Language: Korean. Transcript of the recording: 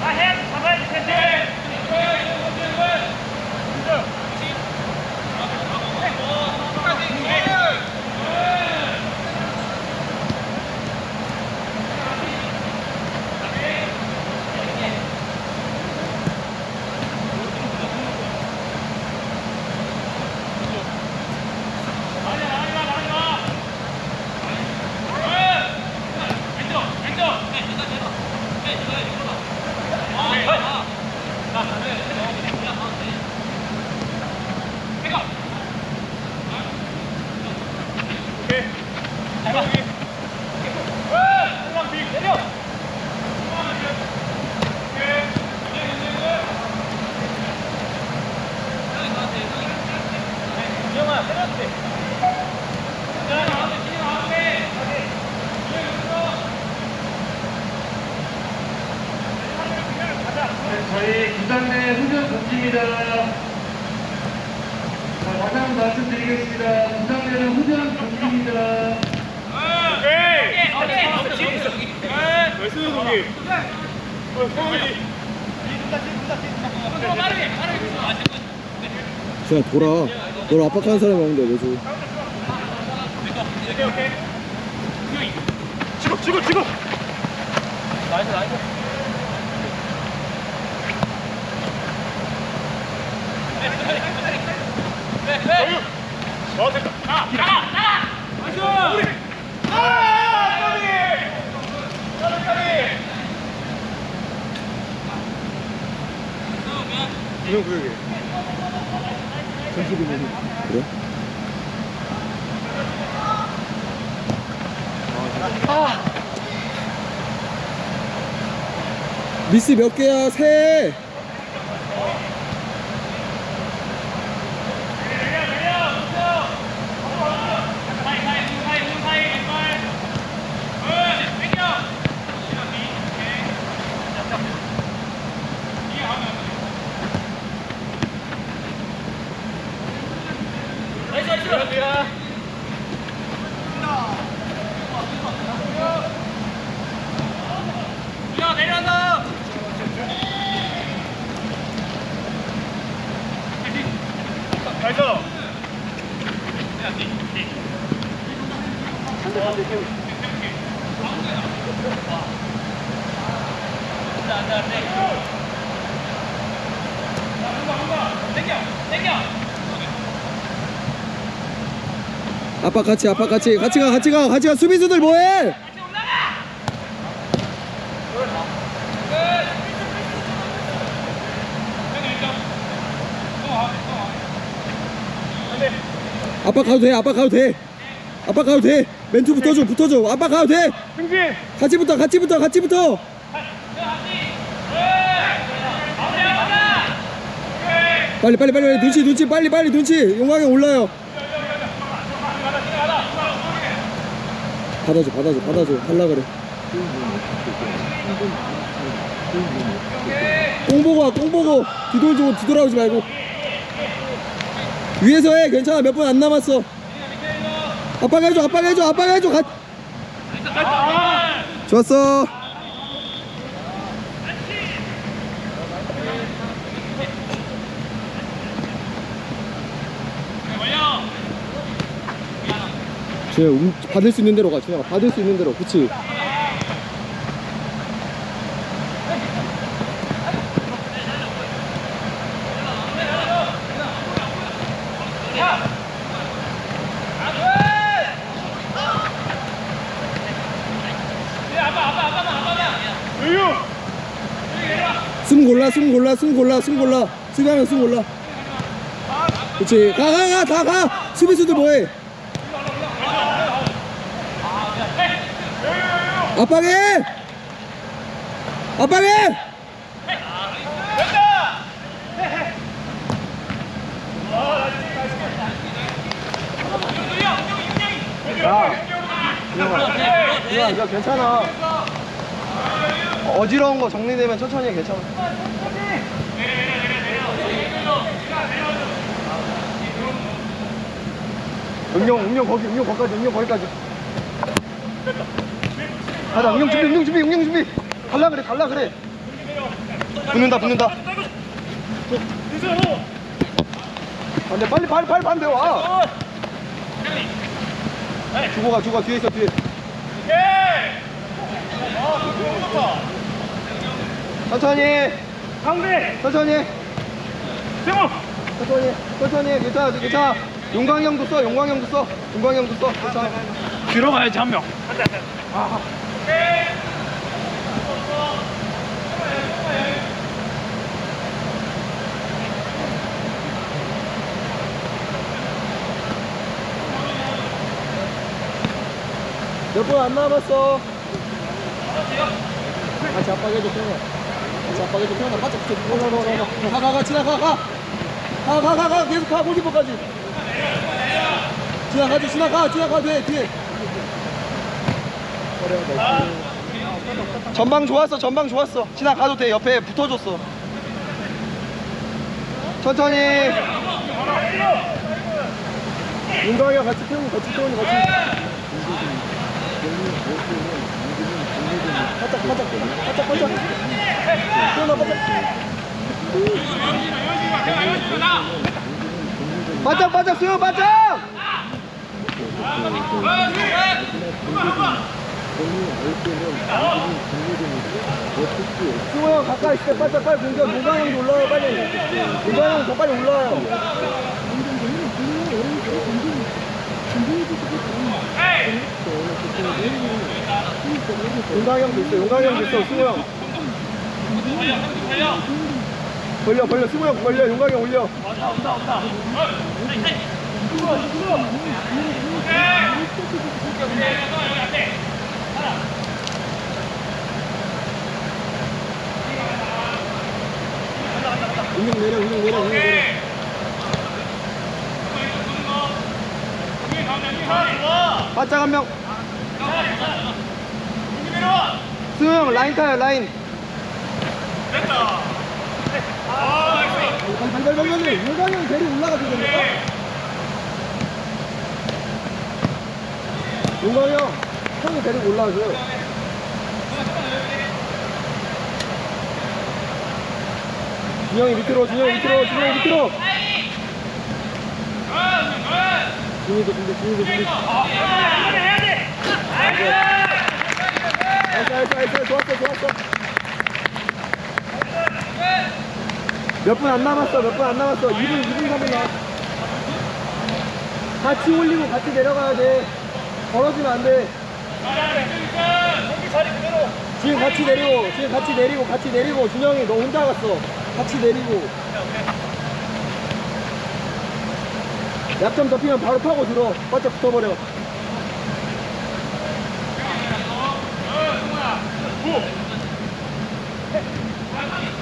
Ahead, somebody, sit down. 한점 나오세요. 이영아, 때려도 돼. 저희 구단내 훈련 금지입니다. 자, 다시 한번 말씀드리겠습니다. 구단내는 훈련 금지입니다. 나이스, 동기. 어, 성훈이. 그냥 돌아. 널 압박하는 사람이 없는데 왜 줘? 오케이, 오케이. 치고, 치고, 치고. 나이스, 나이스. 아? 미스 몇 개야? 세. 아빠 같이 아빠 같이. 같이 가 같이 가 같이 가. 수비수들 뭐해? 아빠 가도 돼 아빠 가도 돼. 아빠 가도 돼. 멘트 붙어줘 붙어줘. 아빠 가도 돼! 같이 붙어 같이 붙어 같이 붙어 빨리 빨리 빨리 눈치 눈치. 빨리 빨리 눈치. 용광에 올라요. 받아줘 받아줘 받아줘. 할라 그래. 공 보고 와, 공 보고. 뒤돌고 뒤돌아오지 말고. 위에서 해. 괜찮아. 몇분안 남았어. 아빠가 해줘 아빠가 해줘 아빠가 해줘. 가... 좋았어 준영 움- 받을 수 있는 대로 가. 준영아 받을 수 있는 대로. 그치! 숨 골라 숨 골라 숨 골라 숨 골라. 수비하면 숨 골라. 그치? 가가 가 다 가. 수비수들 뭐해 압박해 압박해 야, 야, 괜찮아. 어지러운 거 정리되면 천천히 해, 괜찮아. 응용, 응용 거기, 응용 거기까지, 응용 거기까지. 가자, 응용 준비, 응용 준비, 응용 준비. 갈라 그래, 갈라 그래. 붙는다, 붙는다. 반대, 빨리, 빨리, 빨리 반대 와. 주고 가, 주고 가, 뒤에 있어, 뒤에. 천천히, 가운데 천천히, 세모 천천히, 천천히. 괜찮아, 괜찮아. 용광이 형도 써, 용광이 형도 써. 용광이 형도 써. 괜찮아. 들어가야지 한명 몇분안 남았어. 같이 압박해줘, 태현아. 같이 압박해줘, 태현아. 바짝 붙여. 가, 가, 가, 지나가, 가. 가, 가, 가, 가. 계속 가, 골키퍼까지. 지나가지, 지나가, 지나가, 돼, 뒤에. 전방 좋았어, 전방 좋았어. 지나가도 돼, 옆에 붙어줬어. 천천히. 윤광이랑 같이 태우니, 같이 태우니, 같이. 바짝 바짝 바짝 바짝 태어나 바짝 바짝 바짝 수요 바짝 수호 형 가까이 있을 때 바짝 빨리 공격 문광 형도 올라와요 빨리. 문광 형 더 빨리 올라와요. 용광 형도 있어 용광 형도 있어 수호 형. 벌려 벌려 수호 형 벌려 용광 형 올려. 운동 내려 운동 내려 운동 내려 바짝 한명. 수호 형 라인 타요 라인. 발발발발발 용광 형 데리 올라가도 됩니까? 용광 형 형이 데리고 올라와줘요. 준영이 밑으로 준영이 밑으로 준영이 밑으로 준이도 준비 준이도 준비 돼 알았어 알았어 알았어 좋았어. 몇 분 안 남았어 몇 분 안 남았어. 2분 2분 3분 나. 같이 올리고 같이 내려가야 돼. 벌어지면 안 돼. 지금 같이 내리고 지금 같이 내리고 같이 내리고 준영이 너 혼자 갔어. 같이 내리고 약점 덮이면 바로 파고 들어 바짝 붙어버려